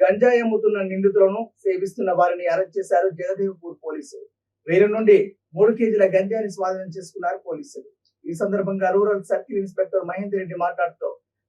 గంజాయి అమ్ముతున్న నిందితులను సేవిస్తున్న వారిని అరెస్ట్ చేశారు జగదేవ్పూర్ పోలీసులు. వీరి నుండి మూడు కేజీల గంజాయిని స్వాధీనం చేసుకున్నారు పోలీసులు. ఈ సందర్భంగా rural circle inspector Mahender Reddy మాట్లాడుతూ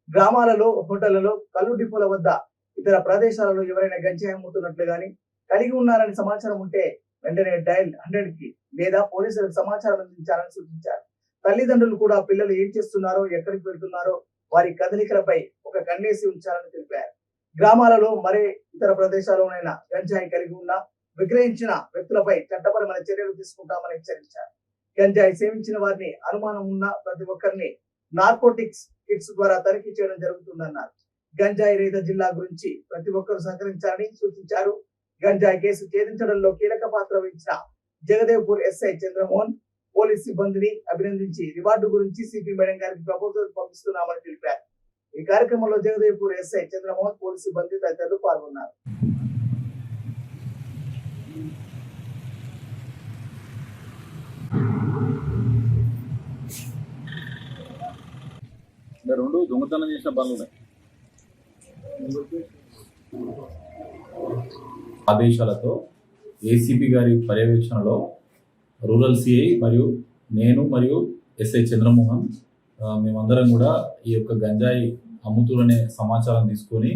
గ్రామాలలో హోటళ్ళలో కల్లు డిపోల వద్ద ఇతర ప్రదేశాలలో ఎవరైనా గంజాయి అమ్ముతున్నట్లు గాని కలిగి ఉన్నారని సమాచారం ఉంటే వెంటనే డైల్ హండ్రెడ్కి లేదా పోలీసులకు సమాచారం అందించాలని సూచించారు. తల్లిదండ్రులు కూడా పిల్లలు ఏం చేస్తున్నారో ఎక్కడికి వెళ్తున్నారో వారి కదలికలపై ఒక కన్నేసి ఉంచాలని తెలిపారు. గ్రామాలలో మరే ఇతర ప్రదేశాల్లోనైనా గంజాయి కలిగి ఉన్న విక్రయించిన వ్యక్తులపై చట్టపరమైన చర్యలు తీసుకుంటామని హెచ్చరించారు. గంజాయి సేవించిన వారిని అనుమానం ఉన్న ప్రతి ఒక్కరిని నార్కోటిక్స్ కిట్స్ ద్వారా తనిఖీ చేయడం జరుగుతుందన్నారు. గంజాయి రహిత జిల్లా గురించి ప్రతి ఒక్కరూ సహకరించాలని సూచించారు. గంజాయి కేసు ఛేదించడంలో కీలక పాత్ర వహించిన జగదేవ్పూర్ ఎస్ఐ చంద్రమోహన్ పోలీస్ సిబ్బందిని అభినందించి రివార్డు గురించి సిపి మేడం గారికి ప్రపోజల్ పంపిస్తున్నామని తెలిపారు. ఈ కార్యక్రమంలో జగదేవ్పూర్ ఎస్ఐ చంద్రమోహన్ పోలీస్ సిబ్బంది తదితరులు పాల్గొన్నారు. రెండు దొంగతనం చేసిన పనులు ఉన్నాయి. ఆదేశాలతో ఏసీపీ గారి పర్యవేక్షణలో రూరల్ సిఐ మరియు నేను మరియు ఎస్ఐ చంద్రమోహన్ మేమందరం కూడా ఈ యొక్క గంజాయి అమ్ముతురనే సమాచారం తీసుకొని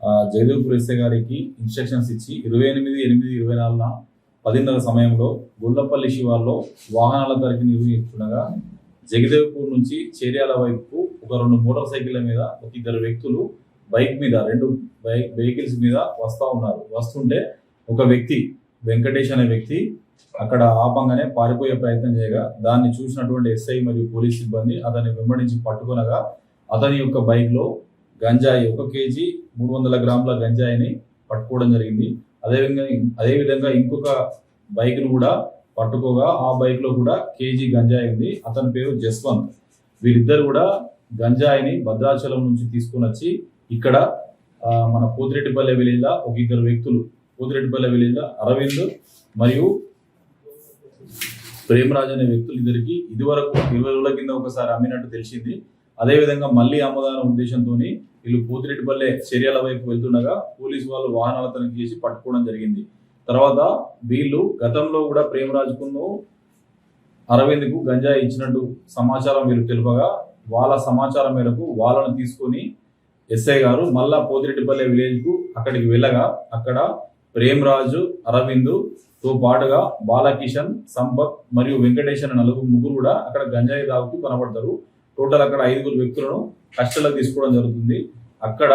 ఆ, జగదేవ్పూర్ గారికి ఇన్స్ట్రక్షన్స్ ఇచ్చి ఇరవై ఎనిమిది ఎనిమిది ఇరవై నాలుగున పదిన్నర సమయంలో గుళ్ళపల్లి శివార్లో వాహనాల తరగతి నిర్వహిస్తుండగా జగదేవ్పూర్ నుంచి చేర్యాల వైపు ఒక రెండు మోటార్ సైకిళ్ళ మీద ఒక ఇద్దరు వ్యక్తులు బైక్ మీద రెండు బైక్ వెహికల్స్ మీద వస్తూ ఉన్నారు. వస్తుంటే ఒక వ్యక్తి వెంకటేష్ అనే వ్యక్తి అక్కడ ఆపంగానే పారిపోయే ప్రయత్నం చేయగా దాన్ని చూసినటువంటి ఎస్ఐ మరియు పోలీస్ సిబ్బంది అతన్ని వెంబడించి పట్టుకొనగా అతని యొక్క బైక్లో గంజాయి ఒక కేజీ మూడు వందల గ్రాముల గంజాయిని పట్టుకోవడం జరిగింది. అదేవిధంగా అదేవిధంగా ఇంకొక బైక్ను కూడా పట్టుకోగా ఆ బైక్లో కూడా కేజీ గంజాయి ఉంది. అతని పేరు జస్వంత్. వీరిద్దరు కూడా గంజాయిని భద్రాచలం నుంచి తీసుకుని వచ్చి ఇక్కడ మన పోతిరెడ్డిపల్లె విలేజ్లో ఒక ఇద్దరు వ్యక్తులు పోతిరెడ్డిపల్లె విలేజ్లో అరవింద్ మరియు ప్రేమరాజ్ అనే వ్యక్తులు ఇద్దరికి ఇదివరకు ఇరవై రోజుల కింద ఒకసారి అమ్మినట్టు తెలిసింది. అదేవిధంగా మళ్ళీ అమ్మదాన ఉద్దేశంతో వీళ్ళు పోతిరెడ్డిపల్లె చర్యల వైపు వెళ్తుండగా పోలీసు వాళ్ళు వాహనాల తనిఖీ చేసి పట్టుకోవడం జరిగింది. తర్వాత వీళ్ళు గతంలో కూడా ప్రేమరాజుకును అరవింద్కు గంజాయి ఇచ్చినట్టు సమాచారం వీళ్ళు తెలుపగా వాళ్ళ సమాచారం మేరకు వాళ్ళను తీసుకొని ఎస్ఐ గారు మళ్ళా పోతిరెడ్డిపల్లె విలేజ్కు అక్కడికి వెళ్ళగా అక్కడ ప్రేమరాజు అరవిందు తో పాటుగా బాలకిషన్ సంపత్ మరియు వెంకటేష్ అనే నలుగురు ముగ్గురు కూడా అక్కడ గంజాయి తాగుతూ కనబడతారు. టోటల్ అక్కడ ఐదుగురు వ్యక్తులను కష్టలో తీసుకోవడం జరుగుతుంది. అక్కడ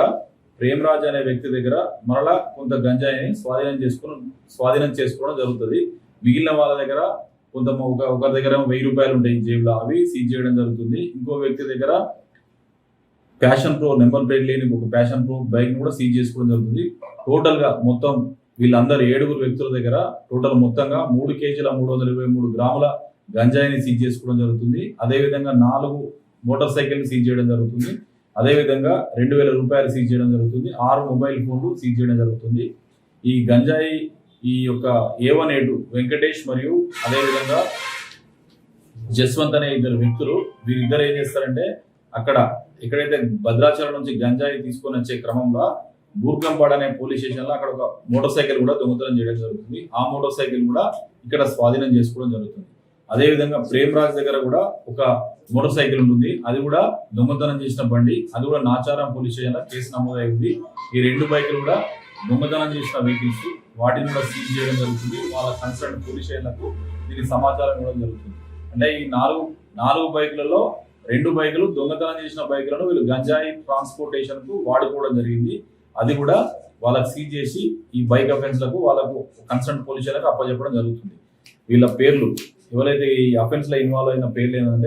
ప్రేమరాజ్ అనే వ్యక్తి దగ్గర మరలా కొంత గంజాయిని స్వాధీనం చేసుకుని స్వాధీనం చేసుకోవడం జరుగుతుంది. మిగిలిన వాళ్ళ దగ్గర కొంత ఒక ఒకరి దగ్గర వెయ్యి రూపాయలు ఉంటాయి జేబులో. అవి సీజ్ చేయడం జరుగుతుంది. ఇంకో వ్యక్తి దగ్గర ప్యాషన్ ప్రో నెంబర్ ప్లేట్ లేని ఒక ప్యాషన్ ప్రో బైక్ కూడా సీజ్ చేసుకోవడం జరుగుతుంది. టోటల్గా మొత్తం వీళ్ళందరు ఏడుగురు వ్యక్తుల దగ్గర టోటల్ మొత్తంగా మూడు కేజీల మూడు వందల ఇరవై మూడు గ్రాముల గంజాయిని సీజ్ చేసుకోవడం జరుగుతుంది. అదేవిధంగా నాలుగు మోటార్ సైకిల్ సీజ్ చేయడం జరుగుతుంది. అదేవిధంగా రెండు వేల రూపాయలు సీజ్ చేయడం జరుగుతుంది. ఆరు మొబైల్ ఫోన్లు సీజ్ చేయడం జరుగుతుంది. ఈ గంజాయి ఈ యొక్క ఏ వన్ ఏ వెంకటేష్ మరియు అదేవిధంగా జస్వంత్ అనే ఇద్దరు వ్యక్తులు వీరిద్దరు ఏం చేస్తారంటే అక్కడ ఎక్కడైతే భద్రాచలం నుంచి గంజాయి తీసుకొని వచ్చే క్రమంలో బూర్గంపాడ్ అనే పోలీస్ స్టేషన్లో అక్కడ ఒక మోటార్ సైకిల్ కూడా దొంగతనం చేయడం జరుగుతుంది. ఆ మోటార్ సైకిల్ కూడా ఇక్కడ స్వాధీనం చేసుకోవడం జరుగుతుంది. అదేవిధంగా ప్రేమరాజ్ దగ్గర కూడా ఒక మోటార్ సైకిల్ ఉంటుంది. అది కూడా దొంగతనం చేసిన బండి. అది కూడా నాచారం పోలీస్ స్టేషన్ కేసు నమోదై ఉంది ఈ రెండు బైకులు కూడా దొంగతనం చేసిన వెహికల్స్. వాటిని కూడా సీజ్ చేయడం జరుగుతుంది. వాళ్ళ కన్సర్న్ పోలీస్ స్టేషన్లకు దీనికి సమాచారం ఇవ్వడం జరుగుతుంది. అంటే ఈ నాలుగు నాలుగు బైకులలో రెండు బైకులు దొంగతనం చేసిన బైకులను వీళ్ళు గంజాయి ట్రాన్స్పోర్టేషన్కు వాడుకోవడం జరిగింది. అది కూడా వాళ్ళకి సీజ్ చేసి ఈ బైక్ అఫెన్స్లకు వాళ్ళకు కన్సర్న్ పోలీసులకు అప్పచెప్పడం జరుగుతుంది. వీళ్ళ పేర్లు ఎవరైతే ఈ అఫెన్స్లో ఇన్వాల్వ్ అయిన పేర్లు ఏంటంటే